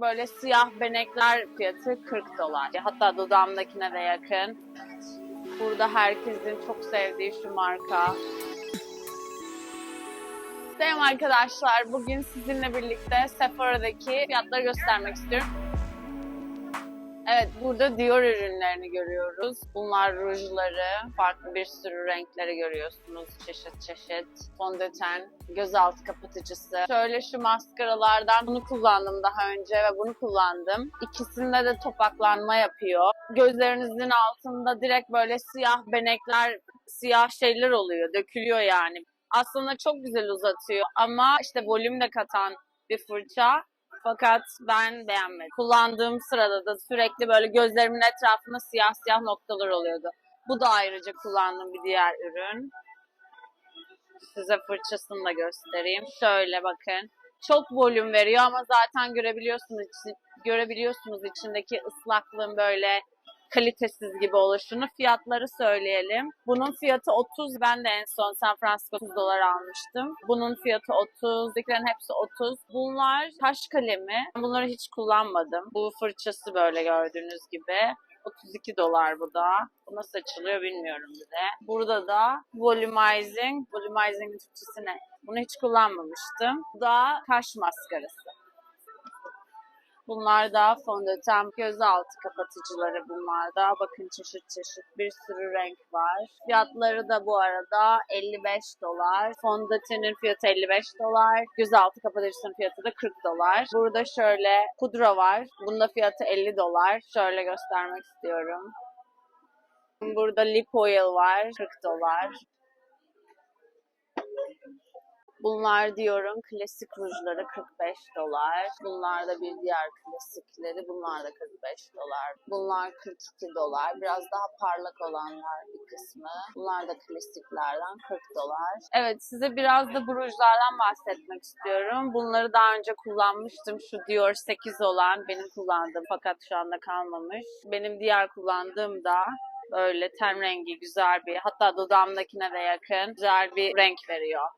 böyle siyah benekler fiyatı 40 dolar. Hatta dudağımdakine de yakın. Burada herkesin çok sevdiği şu marka. Selam arkadaşlar. Bugün sizinle birlikte Sephora'daki fiyatları göstermek istiyorum. Evet, burada Dior ürünlerini görüyoruz. Bunlar rujları, farklı bir sürü renkleri görüyorsunuz. Çeşit çeşit. Fondöten, gözaltı kapatıcısı. Şöyle şu maskaralardan bunu kullandım daha önce ve bunu kullandım. İkisinde de topaklanma yapıyor. Gözlerinizin altında direkt böyle siyah benekler, siyah şeyler oluyor. Dökülüyor yani. Aslında çok güzel uzatıyor ama işte volüm de katan bir fırça. Fakat ben beğenmedim. Kullandığım sırada da sürekli böyle gözlerimin etrafında siyah siyah noktalar oluyordu. Bu da ayrıca kullandığım bir diğer ürün. Size fırçasını da göstereyim. Şöyle bakın. Çok volüm veriyor ama zaten görebiliyorsunuz görebiliyorsunuz içindeki ıslaklığın böyle kalitesiz gibi oluşunu. Fiyatları söyleyelim. Bunun fiyatı 30. Ben de en son San Francisco 30 dolar almıştım. Bunun fiyatı 30. Diklerin hepsi 30. Bunlar taş kalemi. Bunları hiç kullanmadım. Bu fırçası böyle gördüğünüz gibi. 32 dolar bu da. Bu nasıl açılıyor bilmiyorum bir de. Burada da volumizing. Volumizing'in Türkçesi ne? Bunu hiç kullanmamıştım. Bu da kaş maskarası. Bunlar da fondöten, gözaltı kapatıcıları bunlar da. Bakın çeşit çeşit bir sürü renk var. Fiyatları da bu arada 55 dolar. Fondötenin fiyatı 55 dolar. Gözaltı kapatıcısının fiyatı da 40 dolar. Burada şöyle pudra var. Bunun da fiyatı 50 dolar. Şöyle göstermek istiyorum. Burada lip oil var. 40 dolar. Bunlar diyorum klasik rujları 45 dolar. Bunlar da bir diğer klasikleri. Bunlar da 45 dolar. Bunlar 42 dolar. Biraz daha parlak olanlar bir kısmı. Bunlar da klasiklerden 40 dolar. Evet size biraz da bu rujlardan bahsetmek istiyorum. Bunları daha önce kullanmıştım. Şu Dior 8 olan benim kullandığım fakat şu anda kalmamış. Benim diğer kullandığım da böyle ten rengi güzel bir hatta dudağımdakine de yakın güzel bir renk veriyor.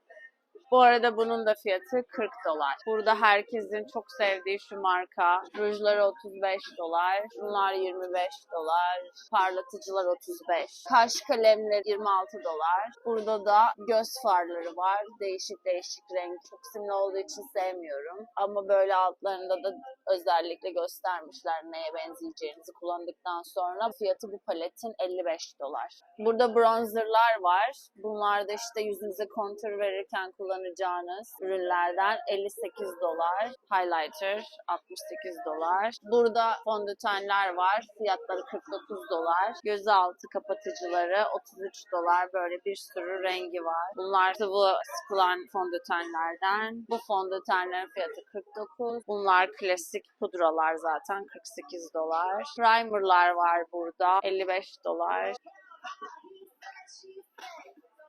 Bu arada bunun da fiyatı 40 dolar. Burada herkesin çok sevdiği şu marka. Rujları 35 dolar. Bunlar 25 dolar. Parlatıcılar 35. Kaş kalemleri 26 dolar. Burada da göz farları var. Değişik değişik renk. Çok simli olduğu için sevmiyorum. Ama böyle altlarında da özellikle göstermişler neye benzeyeceğinizi kullandıktan sonra. Fiyatı bu paletin 55 dolar. Burada bronzerlar var. Bunlar da işte yüzünüze kontur verirken kullanacağınız ürünlerden 58 dolar. Highlighter 68 dolar. Burada fondötenler var. Fiyatları 49 dolar. Gözaltı kapatıcıları 33 dolar. Böyle bir sürü rengi var. Bunlar sıvı sıkılan fondötenlerden. Bu fondötenlerin fiyatı 49. Bunlar klasik pudralar zaten 48 dolar. Primerlar var burada 55 dolar.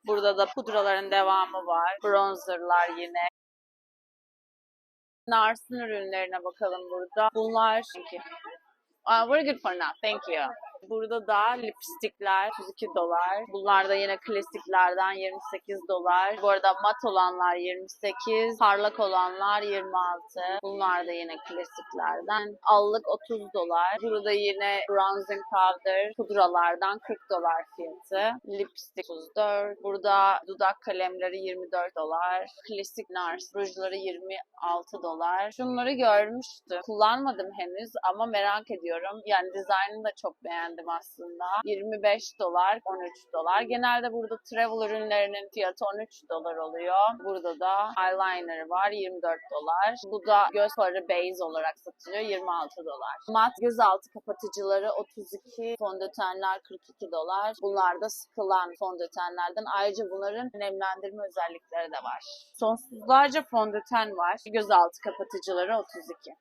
Burada da pudraların devamı var. Bronzerlar yine. Nars'ın ürünlerine bakalım burada. Bunlar Uh, very good for now. Thank you. Burada da lipstikler 32 dolar. Bunlar da yine klasiklerden 28 dolar. Bu arada mat olanlar 28, parlak olanlar 26. Bunlar da yine klasiklerden. Allık 30 dolar. Burada yine bronzing powder pudralardan 40 dolar fiyatı. Lipstick 34. Burada dudak kalemleri 24 dolar. Klasik Nars rujları 26 dolar. Şunları görmüştüm. Kullanmadım henüz ama merak ediyorum. Yani dizaynını da çok beğendim aslında. 25 dolar, 13 dolar. Genelde burada travel ürünlerinin fiyatı 13 dolar oluyor. Burada da eyeliner var 24 dolar. Bu da göz farı base olarak satılıyor 26 dolar. Mat gözaltı kapatıcıları 32, fondötenler 42 dolar. Bunlar da sıkılan fondötenlerden. Ayrıca bunların nemlendirme özellikleri de var. Sonsuzlarca fondöten var. Gözaltı kapatıcıları 32.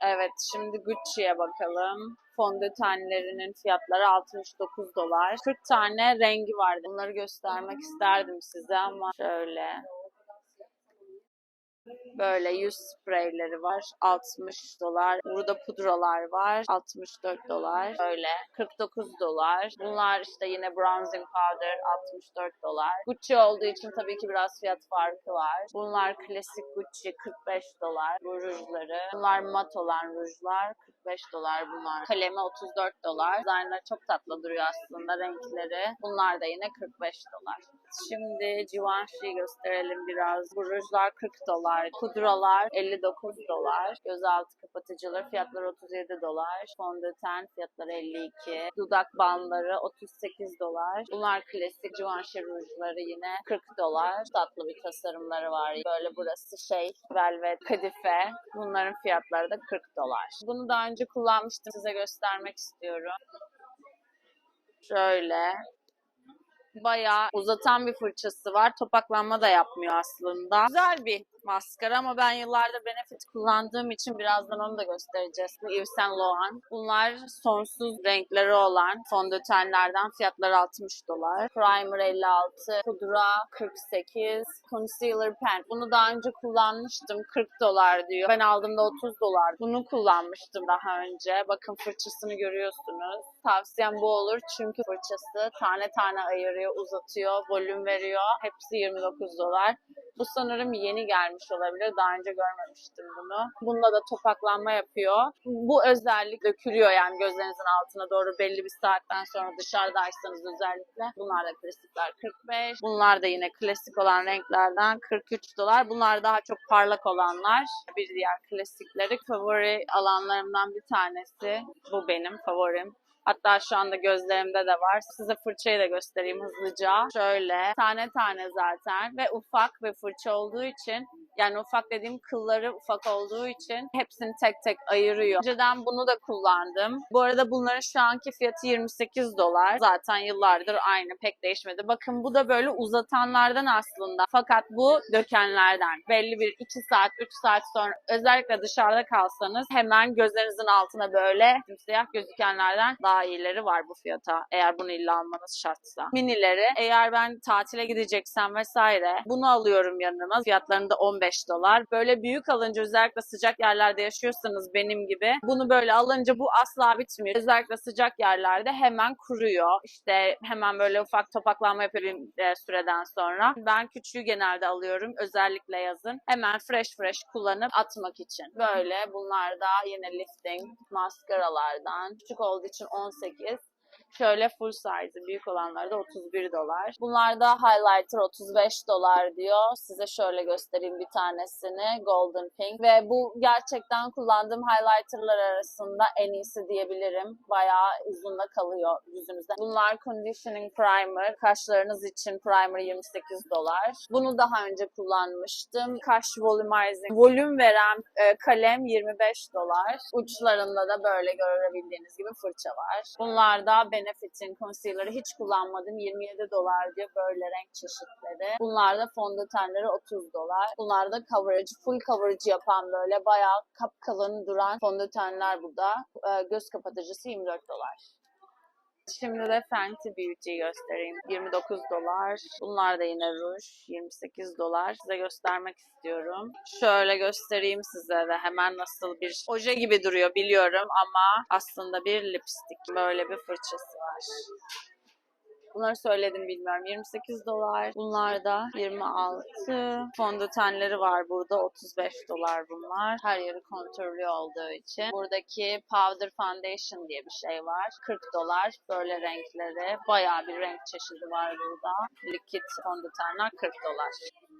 Evet, şimdi Gucci'ye bakalım. Fondötenlerinin fiyatları 69 dolar. 40 tane rengi vardı. Bunları göstermek isterdim size ama şöyle. Böyle yüz spreyleri var. 60 dolar. Burada pudralar var. 64 dolar. Böyle 49 dolar. Bunlar işte yine bronzing powder 64 dolar. Gucci olduğu için tabii ki biraz fiyat farkı var. Bunlar klasik Gucci 45 dolar. Bu rujları. Bunlar mat olan rujlar. 45 dolar bunlar. Kalemi 34 dolar. Dizaynları çok tatlı duruyor aslında renkleri. Bunlar da yine 45 dolar. Şimdi Givenchy'yi gösterelim biraz. Bu rujlar 40 dolar. Pudralar 59 dolar. Gözaltı kapatıcıları fiyatları 37 dolar. Fondöten fiyatları 52. Dudak balmları 38 dolar. Bunlar klasik Givenchy rujları yine 40 dolar. Tatlı bir tasarımları var. Böyle burası şey velvet kadife. Bunların fiyatları da 40 dolar. Bunu daha önce kullanmıştım. Size göstermek istiyorum. Şöyle bayağı uzatan bir fırçası var. Topaklanma da yapmıyor aslında. Güzel bir maskara ama ben yıllardır Benefit kullandığım için birazdan onu da göstereceğiz. Bu Yves Saint Laurent. Bunlar sonsuz renkleri olan fondötenlerden fiyatları 60 dolar. Primer 56, pudra 48, concealer pen. Bunu daha önce kullanmıştım. 40 dolar diyor. Ben aldığımda 30 dolar. Bunu kullanmıştım daha önce. Bakın fırçasını görüyorsunuz. Tavsiyem bu olur çünkü fırçası tane tane ayırıyor, uzatıyor, volüm veriyor. Hepsi 29 dolar. Bu sanırım yeni gelmiş olabilir. Daha önce görmemiştim bunu. Bunda da topaklanma yapıyor. Bu özellik dökülüyor yani gözlerinizin altına doğru belli bir saatten sonra dışarıdaysanız özellikle. Bunlar da klasikler 45. Bunlar da yine klasik olan renklerden 43 dolar. Bunlar daha çok parlak olanlar. Bir diğer klasikleri. Favori alanlarımdan bir tanesi. Bu benim favorim. Hatta şu anda gözlerimde de var. Size fırçayı da göstereyim hızlıca. Şöyle tane tane zaten ve ufak bir fırça olduğu için yani ufak dediğim kılları ufak olduğu için hepsini tek tek ayırıyor. Önceden bunu da kullandım. Bu arada bunların şu anki fiyatı 28 dolar. Zaten yıllardır aynı pek değişmedi. Bakın bu da böyle uzatanlardan aslında. Fakat bu dökenlerden. Belli bir 2 saat 3 saat sonra özellikle dışarıda kalsanız hemen gözlerinizin altına böyle simsiyah gözükenlerden daha iyileri var bu fiyata. Eğer bunu illa almanız şartsa. Minileri eğer ben tatile gideceksem vesaire bunu alıyorum yanıma. Fiyatlarında 15 dolar. Böyle büyük alınca özellikle sıcak yerlerde yaşıyorsanız benim gibi bunu böyle alınca bu asla bitmiyor. Özellikle sıcak yerlerde hemen kuruyor. İşte hemen böyle ufak topaklanma yapıyor bir süreden sonra. Ben küçüğü genelde alıyorum. Özellikle yazın. Hemen fresh fresh kullanıp atmak için. Böyle bunlar da yine lifting maskaralardan. Küçük olduğu için 18. Şöyle full size büyük olanlarda 31 dolar. Bunlarda highlighter 35 dolar diyor. Size şöyle göstereyim bir tanesini. Golden Pink. Ve bu gerçekten kullandığım highlighterlar arasında en iyisi diyebilirim. Bayağı uzun da kalıyor yüzünüzde. Bunlar conditioning primer. Kaşlarınız için primer 28 dolar. Bunu daha önce kullanmıştım. Kaş volumizing. Volüm veren e, kalem 25 dolar. Uçlarında da böyle görebildiğiniz gibi fırça var. Bunlar da Benefit'in concealer'ı hiç kullanmadım. 27 dolar diyor böyle renk çeşitleri. Bunlar da fondötenleri 30 dolar. Bunlar da coverage, full coverage yapan böyle bayağı kapkalın duran fondötenler bu da. Ee, göz kapatıcısı 24 dolar. Şimdi de Fenty Beauty'yi göstereyim. 29 dolar. Bunlar da yine ruj. 28 dolar. Size göstermek istiyorum. Şöyle göstereyim size de hemen nasıl bir oje gibi duruyor biliyorum ama aslında bir lipstick. Böyle bir fırçası var. Bunları söyledim bilmiyorum. 28 dolar. Bunlar da 26. Fondötenleri var burada. 35 dolar bunlar. Her yeri kontürlü olduğu için. Buradaki Powder Foundation diye bir şey var. 40 dolar. Böyle renkleri. Bayağı bir renk çeşidi var burada. Likit fondötenler 40 dolar.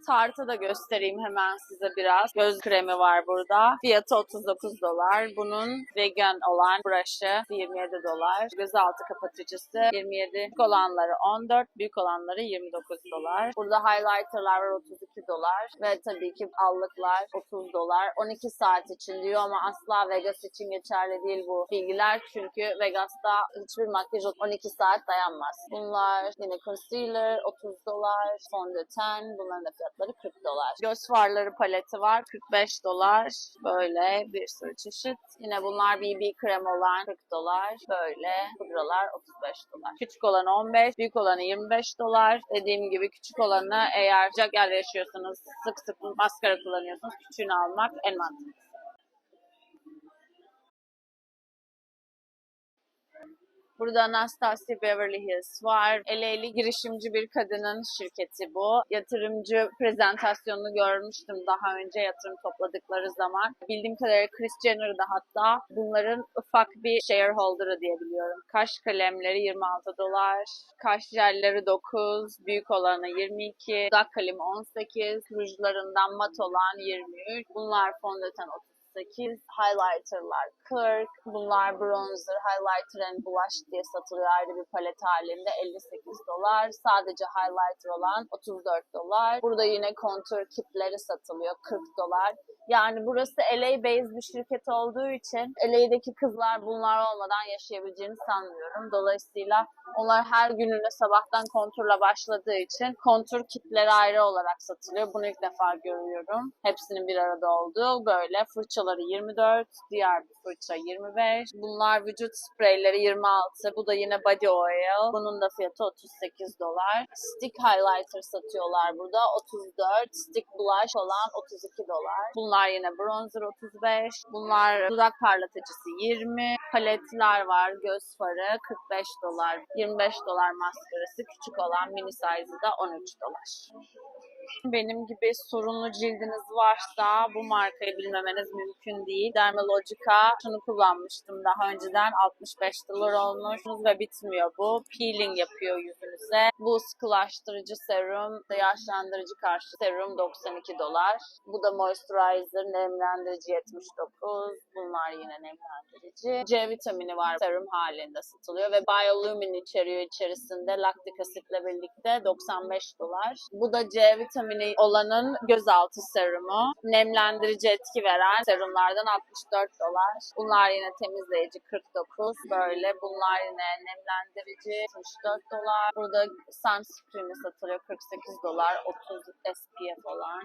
Tartı da göstereyim hemen size biraz. Göz kremi var burada. Fiyatı 39 dolar. Bunun vegan olan brush'ı 27 dolar. Gözaltı kapatıcısı 27. Büyük olanları 14, büyük olanları 29 dolar. Burada highlighterlar var 32 dolar. Ve tabii ki allıklar 30 dolar. 12 saat için diyor ama asla Vegas için geçerli değil bu bilgiler. Çünkü Vegas'ta hiçbir makyaj 12 saat dayanmaz. Bunlar yine concealer 30 dolar. Fondöten bunların da fiyatları 40 dolar. Göz farları paleti var 45 dolar. Böyle bir sürü çeşit. Yine bunlar BB krem olan 40 dolar. Böyle pudralar 35 dolar. Küçük olanı 15, büyük olanı 25 dolar. Dediğim gibi küçük olanı eğer sıcak yerde yaşıyorsanız sık sık maskara kullanıyorsunuz. Küçüğünü almak en mantıklısı. Burada Anastasia Beverly Hills var. LA'li girişimci bir kadının şirketi bu. Yatırımcı prezentasyonunu görmüştüm daha önce yatırım topladıkları zaman. Bildiğim kadarıyla Chris Jenner da hatta bunların ufak bir shareholder'ı diyebiliyorum. Kaş kalemleri 26 dolar, kaş jelleri 9, büyük olanı 22, dudak kalemi 18, rujlarından mat olan 23. Bunlar fondöten 38, highlighterlar 40, bunlar bronzer, highlighter and blush diye satılıyor ayrı bir palet halinde 58 dolar. Sadece highlighter olan 34 dolar. Burada yine contour kitleri satılıyor 40 dolar. Yani burası LA based bir şirket olduğu için LA'deki kızlar bunlar olmadan yaşayabileceğini sanmıyorum. Dolayısıyla onlar her gününe sabahtan konturla başladığı için kontur kitleri ayrı olarak satılıyor. Bunu ilk defa görüyorum. Hepsinin bir arada olduğu böyle. Fırçaları 24, diğer bir fırça 25. Bunlar vücut spreyleri 26. Bu da yine body oil. Bunun da fiyatı 38 dolar. Stick highlighter satıyorlar burada. 34. Stick blush olan 32 dolar. Bunlar yine bronzer 35. Bunlar dudak parlatıcısı 20. Paletler var. Göz farı 45 dolar. 25 dolar maskarası. Küçük olan mini size'ı da 13 dolar. Benim gibi sorunlu cildiniz varsa bu markayı bilmemeniz mümkün değil. Dermalogica şunu kullanmıştım daha önceden 65 dolar olmuş ve bitmiyor bu. Peeling yapıyor yüzünüze. Bu sıkılaştırıcı serum, yaşlandırıcı karşı serum 92 dolar. Bu da moisturizer, nemlendirici 79. Bunlar yine nemlendirici. C vitamini var serum halinde satılıyor ve Biolumin içeriyor içerisinde laktik asitle birlikte 95 dolar. Bu da C vitamini olanın gözaltı serumu. Nemlendirici etki veren serumlardan 64 dolar. Bunlar yine temizleyici 49. Böyle bunlar yine nemlendirici 64 dolar. Burada sunscreen'i satılıyor 48 dolar. 30 SPF olan.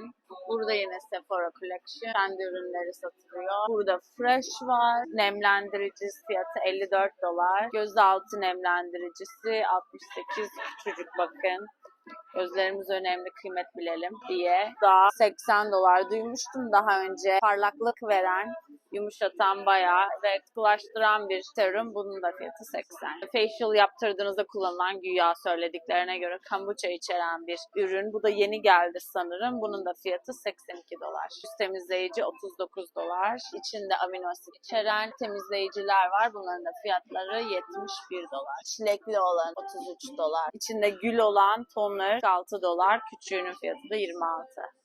Burada yine Sephora Collection. Kendi ürünleri satılıyor. Burada Fresh var. Nemlendirici fiyatı 54 dolar. Gözaltı nemlendiricisi 68 küçücük bakın. Gözlerimiz önemli, kıymet bilelim diye. Daha 80 dolar duymuştum daha önce. Parlaklık veren, yumuşatan bayağı ve kulaştıran bir serum. Bunun da fiyatı 80. Facial yaptırdığınızda kullanılan güya söylediklerine göre kombucha içeren bir ürün. Bu da yeni geldi sanırım. Bunun da fiyatı 82 dolar. Yüz temizleyici 39 dolar. İçinde amino asit içeren temizleyiciler var. Bunların da fiyatları 71 dolar. Çilekli olan 33 dolar. İçinde gül olan toner 6 dolar. Küçüğünün fiyatı da 26.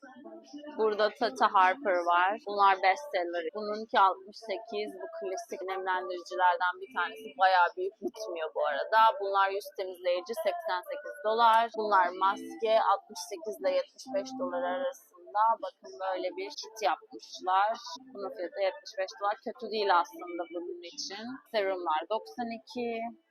Burada Tata Harper var. Bunlar bestseller. Bununki 68. Bu klasik nemlendiricilerden bir tanesi. Bayağı büyük bitmiyor bu arada. Bunlar yüz temizleyici 88 dolar. Bunlar maske 68 ile 75 dolar arasında. Bakın böyle bir kit yapmışlar. Bunun fiyatı 75 dolar. Kötü değil aslında bunun için. Serumlar 92.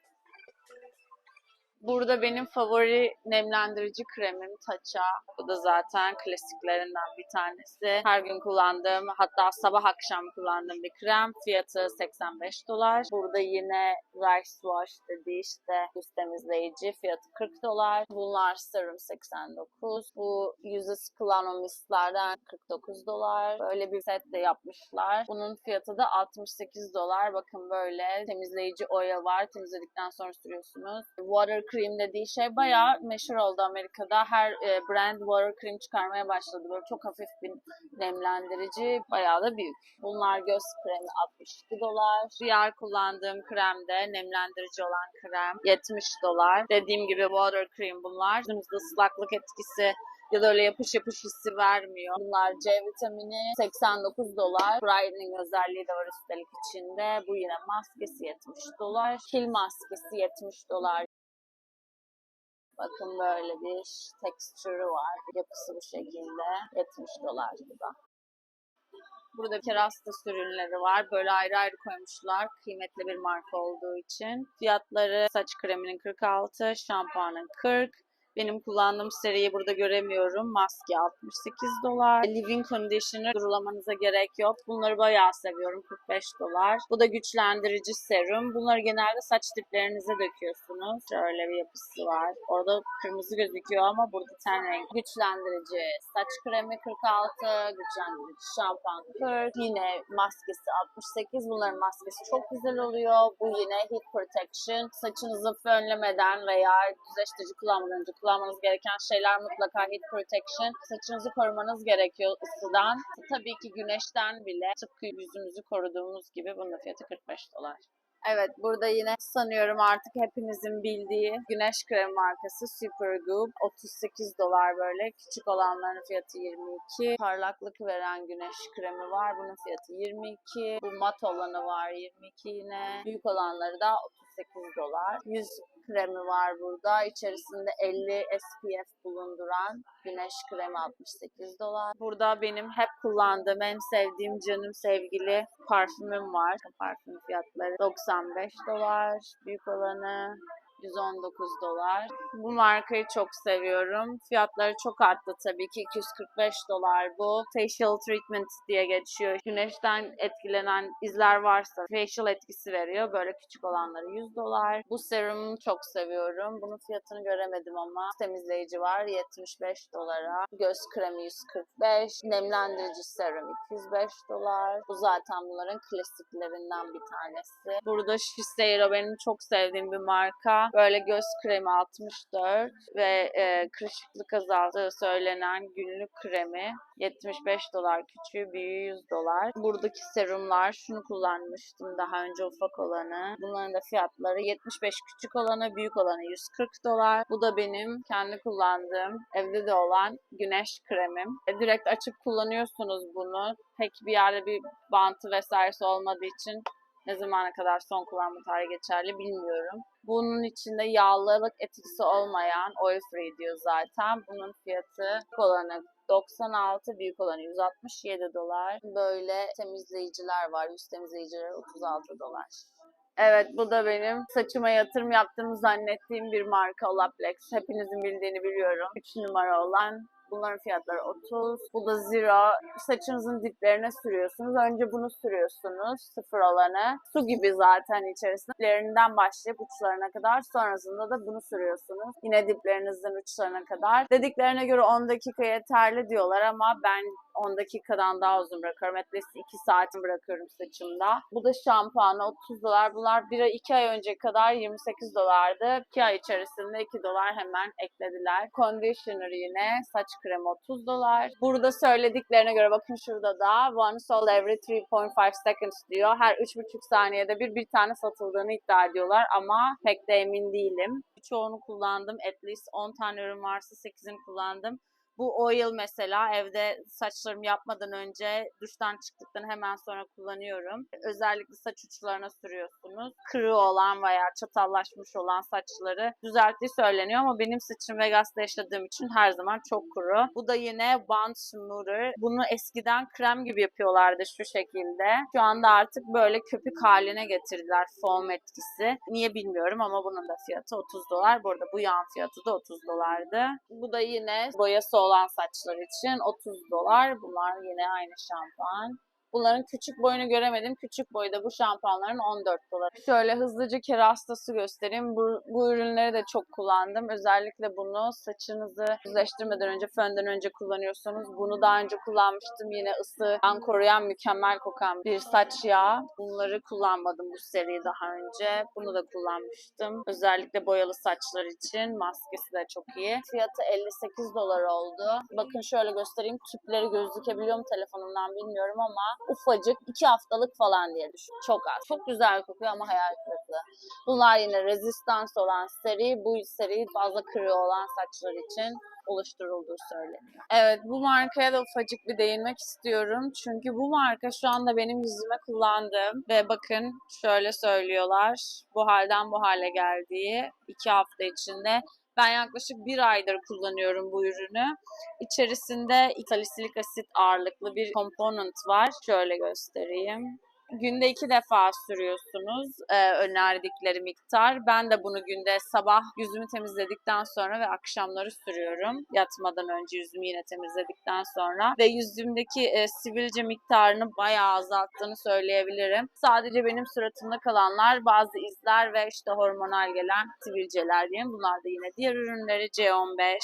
Burada benim favori nemlendirici kremim Tatcha. Bu da zaten klasiklerinden bir tanesi. Her gün kullandığım hatta sabah akşam kullandığım bir krem. Fiyatı 85 dolar. Burada yine Rice Wash dediği işte yüz temizleyici. Fiyatı 40 dolar. Bunlar serum 89. Bu yüzü sıkılan o mistlerden 49 dolar. Böyle bir set de yapmışlar. Bunun fiyatı da 68 dolar. Bakın böyle temizleyici oil var. Temizledikten sonra sürüyorsunuz. Water cream dediği şey bayağı meşhur oldu Amerika'da. Her e, brand water cream çıkarmaya başladı. Böyle çok hafif bir nemlendirici. Bayağı da büyük. Bunlar göz kremi 62 dolar. Diğer kullandığım krem de nemlendirici olan krem 70 dolar. Dediğim gibi water cream bunlar. Yüzümüzde ıslaklık etkisi ya da öyle yapış yapış hissi vermiyor. Bunlar C vitamini 89 dolar. Brightening özelliği de var üstelik içinde. Bu yine maskesi 70 dolar. Kil maskesi 70 dolar. Bakın böyle bir tekstürü var. Yapısı bu şekilde. 70 dolar bu da. Burada kerastas ürünleri var. Böyle ayrı ayrı koymuşlar. Kıymetli bir marka olduğu için. Fiyatları saç kreminin 46, şampuanın 40, Benim kullandığım seriyi burada göremiyorum. Maske 68 dolar. Living Conditioner durulamanıza gerek yok. Bunları bayağı seviyorum. 45 dolar. Bu da güçlendirici serum. Bunları genelde saç diplerinize döküyorsunuz. Şöyle bir yapısı var. Orada kırmızı gözüküyor ama burada ten renk. Güçlendirici saç kremi 46, güçlendirici şampuan 40. Yine maskesi 68. Bunların maskesi çok güzel oluyor. Bu yine heat protection. Saçınızı fönlemeden veya düzleştirici kullanmadan önce kullanmanız gereken şeyler mutlaka heat protection. Saçınızı korumanız gerekiyor ısıdan. Tabii ki güneşten bile tıpkı yüzümüzü koruduğumuz gibi bunun fiyatı 45 dolar. Evet burada yine sanıyorum artık hepinizin bildiği güneş kremi markası Supergoop. 38 dolar böyle. Küçük olanların fiyatı 22. Parlaklık veren güneş kremi var. Bunun fiyatı 22. Bu mat olanı var 22 yine. Büyük olanları da 38 dolar. Yüz kremi var burada. İçerisinde 50 SPF bulunduran güneş kremi 68 dolar. Burada benim hep kullandığım, en sevdiğim canım sevgili parfümüm var. Parfüm fiyatları 95 dolar. Büyük olanı 119 dolar. Bu markayı çok seviyorum. Fiyatları çok arttı tabii ki. 245 dolar bu. Facial treatment diye geçiyor. Güneşten etkilenen izler varsa facial etkisi veriyor. Böyle küçük olanları 100 dolar. Bu serumu çok seviyorum. Bunun fiyatını göremedim ama temizleyici var 75 dolara. Göz kremi 145. Nemlendirici serum 205 dolar. Bu zaten bunların klasiklerinden bir tanesi. Burada Shiseido benim çok sevdiğim bir marka. Böyle göz kremi 64 ve e, kırışıklık azaltığı söylenen günlük kremi 75 dolar küçüğü büyüğü 100 dolar. Buradaki serumlar şunu kullanmıştım daha önce ufak olanı. Bunların da fiyatları 75 küçük olanı büyük olanı 140 dolar. Bu da benim kendi kullandığım evde de olan güneş kremim. E, direkt açıp kullanıyorsunuz bunu. Pek bir yerde bir bantı vesairesi olmadığı için ne zamana kadar son kullanma tarihi geçerli bilmiyorum. Bunun içinde yağlılık etkisi olmayan oil free diyor zaten. Bunun fiyatı olanı 96, büyük olanı 167 dolar. Böyle temizleyiciler var. Yüz temizleyicileri 36 dolar. Evet bu da benim saçıma yatırım yaptığımı zannettiğim bir marka Olaplex. Hepinizin bildiğini biliyorum. 3 numara olan Bunların fiyatları 30. Bu da zero. Saçınızın diplerine sürüyorsunuz. Önce bunu sürüyorsunuz. Sıfır olanı. Su gibi zaten içerisinde. Diplerinden başlayıp uçlarına kadar. Sonrasında da bunu sürüyorsunuz. Yine diplerinizin uçlarına kadar. Dediklerine göre 10 dakika yeterli diyorlar ama ben 10 dakikadan daha uzun bırakıyorum. Least 2 saati bırakıyorum saçımda. Bu da şampuanı 30 dolar. Bunlar bir ay 2 ay önce kadar 28 dolardı. 2 ay içerisinde 2 dolar hemen eklediler. Conditioner yine saç kremi 30 dolar. Burada söylediklerine göre bakın şurada da one sold every 3.5 seconds diyor. Her 3.5 saniyede bir bir tane satıldığını iddia ediyorlar ama pek de emin değilim. Çoğunu kullandım. At least 10 tane ürün varsa 8'ini kullandım. Bu oil mesela evde saçlarımı yapmadan önce duştan çıktıktan hemen sonra kullanıyorum. Özellikle saç uçlarına sürüyorsunuz. Kırığı olan veya çatallaşmış olan saçları düzelttiği söyleniyor ama benim saçım Vegas'ta yaşadığım için her zaman çok kuru. Bu da yine Bond Smoother. Bunu eskiden krem gibi yapıyorlardı şu şekilde. Şu anda artık böyle köpük haline getirdiler foam etkisi. Niye bilmiyorum ama bunun da fiyatı 30 dolar. Bu arada bu yağın fiyatı da 30 dolardı. Bu da yine boyası olan saçlar için 30 dolar. Bunlar yine aynı şampuan. Bunların küçük boyunu göremedim. Küçük boyda bu şampuanların 14 dolar. Şöyle hızlıca kerastası göstereyim. Bu, bu ürünleri de çok kullandım. Özellikle bunu saçınızı düzleştirmeden önce, fönden önce kullanıyorsunuz. Bunu daha önce kullanmıştım. Yine ısıdan koruyan, mükemmel kokan bir saç yağı. Bunları kullanmadım bu seri daha önce. Bunu da kullanmıştım. Özellikle boyalı saçlar için. Maskesi de çok iyi. Fiyatı 58 dolar oldu. Bakın şöyle göstereyim. Tüpleri gözükebiliyor mu telefonumdan bilmiyorum ama ufacık iki haftalık falan diye düşün. Çok az. Çok güzel kokuyor ama hayal kırıklığı. Bunlar yine rezistans olan seri. Bu seri fazla kırığı olan saçlar için oluşturulduğu söyleniyor. Evet bu markaya da ufacık bir değinmek istiyorum. Çünkü bu marka şu anda benim yüzüme kullandığım ve bakın şöyle söylüyorlar. Bu halden bu hale geldiği iki hafta içinde ben yaklaşık bir aydır kullanıyorum bu ürünü. İçerisinde italisilik asit ağırlıklı bir komponent var. Şöyle göstereyim. Günde iki defa sürüyorsunuz e, önerdikleri miktar. Ben de bunu günde sabah yüzümü temizledikten sonra ve akşamları sürüyorum. Yatmadan önce yüzümü yine temizledikten sonra. Ve yüzümdeki e, sivilce miktarını bayağı azalttığını söyleyebilirim. Sadece benim suratımda kalanlar bazı izler ve işte hormonal gelen sivilceler diyeyim. Bunlar da yine diğer ürünleri C15,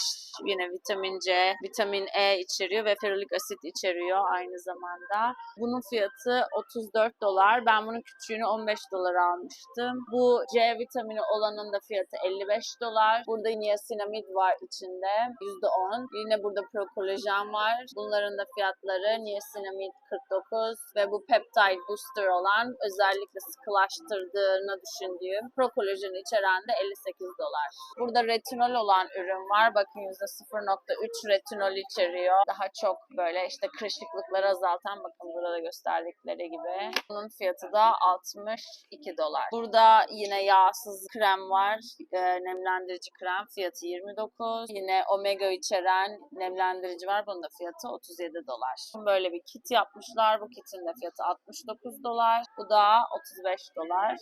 yine vitamin C, vitamin E içeriyor ve ferulik asit içeriyor aynı zamanda. Bunun fiyatı 34 dolar. Ben bunun küçüğünü 15 dolara almıştım. Bu C vitamini olanın da fiyatı 55 dolar. Burada niacinamid var içinde %10. Yine burada prokolajen var. Bunların da fiyatları niacinamid 49 ve bu peptide booster olan özellikle sıkılaştırdığını düşündüğüm prokolajen içeren de 58 dolar. Burada retinol olan ürün var. Bakın %0.3 retinol içeriyor. Daha çok böyle işte kırışıklıkları azaltan bakın burada da gösterdikleri gibi. Bunun fiyatı da 62 dolar. Burada yine yağsız krem var. Ee, nemlendirici krem fiyatı 29. Yine omega içeren nemlendirici var. Bunun da fiyatı 37 dolar. Böyle bir kit yapmışlar. Bu kitin de fiyatı 69 dolar. Bu da 35 dolar.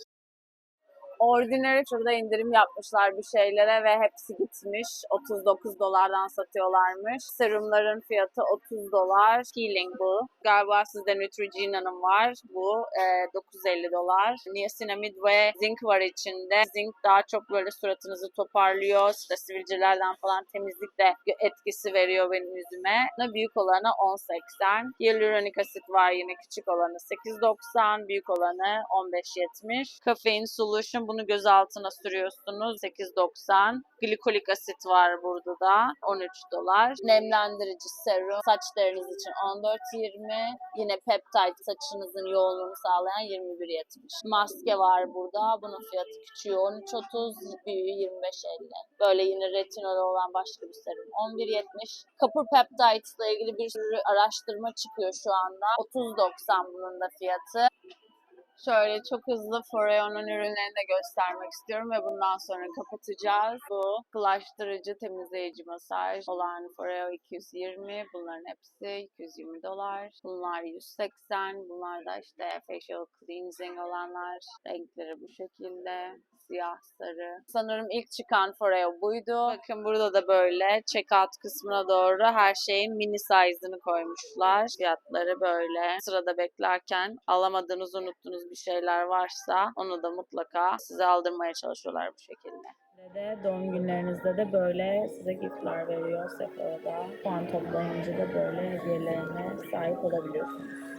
Ordinary şurada indirim yapmışlar bir şeylere ve hepsi gitmiş. 39 dolardan satıyorlarmış. Serumların fiyatı 30 dolar. Healing bu. Galiba sizde Neutrogena'nın var. Bu e, 950 dolar. Niacinamid ve zinc var içinde. Zinc daha çok böyle suratınızı toparlıyor. İşte sivilcelerden falan temizlik de etkisi veriyor benim yüzüme. Büyük olanı 10.80. Hyaluronic asit var yine küçük olanı 8.90. Büyük olanı 15.70. Kafein solution bunu göz altına sürüyorsunuz 8.90. Glikolik asit var burada da 13 dolar. Nemlendirici serum saçlarınız için 14.20. Yine peptide saçınızın yoğunluğunu sağlayan 21.70. Maske var burada. Bunun fiyatı küçüğü 13.30, büyüğü 25.50. Böyle yine retinol olan başka bir serum 11.70. Kapur peptides ile ilgili bir sürü araştırma çıkıyor şu anda. 30.90 bunun da fiyatı. Şöyle çok hızlı Foreo'nun ürünlerini de göstermek istiyorum ve bundan sonra kapatacağız. Bu bulaştırıcı temizleyici masaj olan Foreo 220. Bunların hepsi 220 dolar. Bunlar 180. Bunlar da işte facial cleansing olanlar. Renkleri bu şekilde siyah, sarı. Sanırım ilk çıkan Foreo buydu. Bakın burada da böyle checkout kısmına doğru her şeyin mini size'ını koymuşlar. Fiyatları böyle. Sırada beklerken alamadığınız, unuttuğunuz bir şeyler varsa onu da mutlaka size aldırmaya çalışıyorlar bu şekilde. de doğum günlerinizde de böyle size giftler veriyor Sephora'da. Puan toplayınca da böyle hediyelerine sahip olabiliyorsunuz.